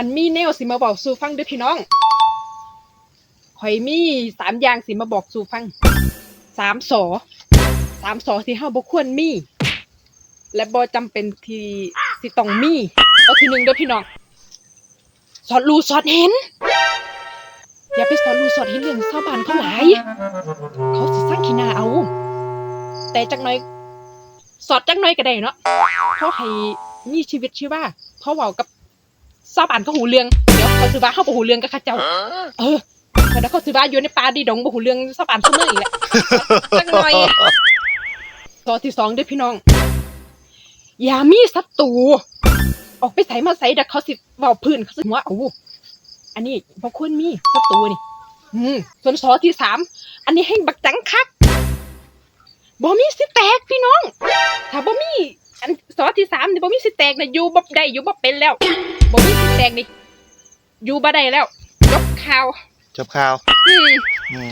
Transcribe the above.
อันมีแนวสิมาบอกสู่ฟังด้อพี่น้องข่อยมีสามอย่างสิมาบอกสู่ฟังสามสอสามสอที่เฮาบ่ควรมี และบ่จำเป็นที่สิต้องมีเอาทีหนึ่งเด้อพี่น้องสอดรู้สอดเห็น อย่าไปสอดรู้สอดเห็นเรื่องชาวบ้านเขาหลาย เขาสิสร้างขี้หน้าเอา แต่จักหน่อย สอดจักหน่อยก็ได้เนาะเขาให้มีชีวิตชีวาเพราะเว้ากับ ชาบ้านเขาหูเรื่องเดี๋ยวเขาสิว่าเข้าบ่หูเรื่องกับขาเจ้า เออเดี๋ยวเขาสิว่าอยู่ในป่าดีดงบ่หูเรื่องชาวบ้านซุมื้ออีกแหละจักหน่อยข้อที่สองด้อพี่น้อง อย่ามีศัตรูออกไปใส่มาใส่ดี๋ยวเขาสิเว้าพื้นเขาสิหัวเอาอันนี้บ่ควรมีศัตรูนี่ อืมส่วนสอที่สามอันนี้ให้บักจังคักบ่มีสิแตกพี่น้อง ถ้าบ่มี อันสอที่สามนี่บ่มีสิแตกนะอยู่บ่ได้อยู่บ่เป็นแล้วบ่มีสิแตกนี่อยู่บ่ได้แล้วยกข่าวจบข่าวอืม อืม